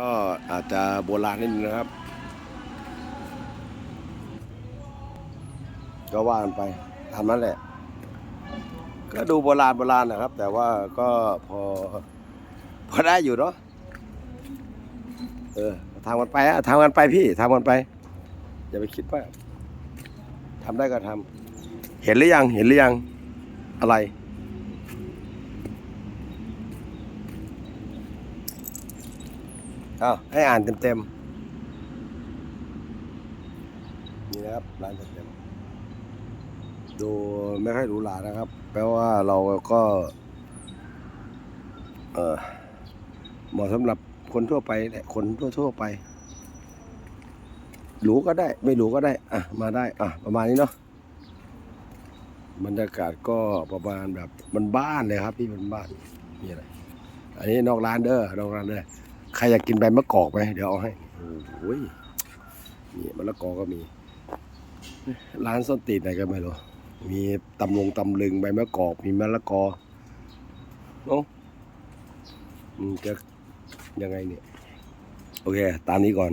ก็อาจจะโบราณนิดนึงนะครับ ก็ว่ากันไปทำนั้นแหละ ก็ดูโบราณโบราณนะครับ แต่ว่าก็พอ พอได้อยู่เนาะเออทำกันไปอะทำกันไปพี่ทำกันไป อย่าไปคิดว่าทำได้ก็ทำเห็นหรือยังเห็นหรือยังอะไร อ้าวให้อ่านเต็มๆนี่นะครับร้านเต็มๆดูไม่ค่อยหรูหรานะครับ แปลว่าเราก็ เออเหมาะสำหรับคนทั่วไปแหละคนทั่วๆไปหรูก็ได้ ไม่หรูก็ได้ อะ มาได้ อะ ประมาณนี้เนาะบรรยากาศก็ประมาณแบบมันบ้านเลยครับพี่มันบ้านนี่อะไรอันนี้นอกร้านเด้อนอกร้านเด้อ รอยากกินใบมะกอกไหมเดี๋ยวเอาให้โอ้ยนี่มะละกอก็มี ร้านส้นตีนไหนก็ไม่รู้มีตำลงตำลึงใบมะกอกมีมะละกอโอ้มันจะยังไงเนี่ย โอเค ตามนี้ก่อน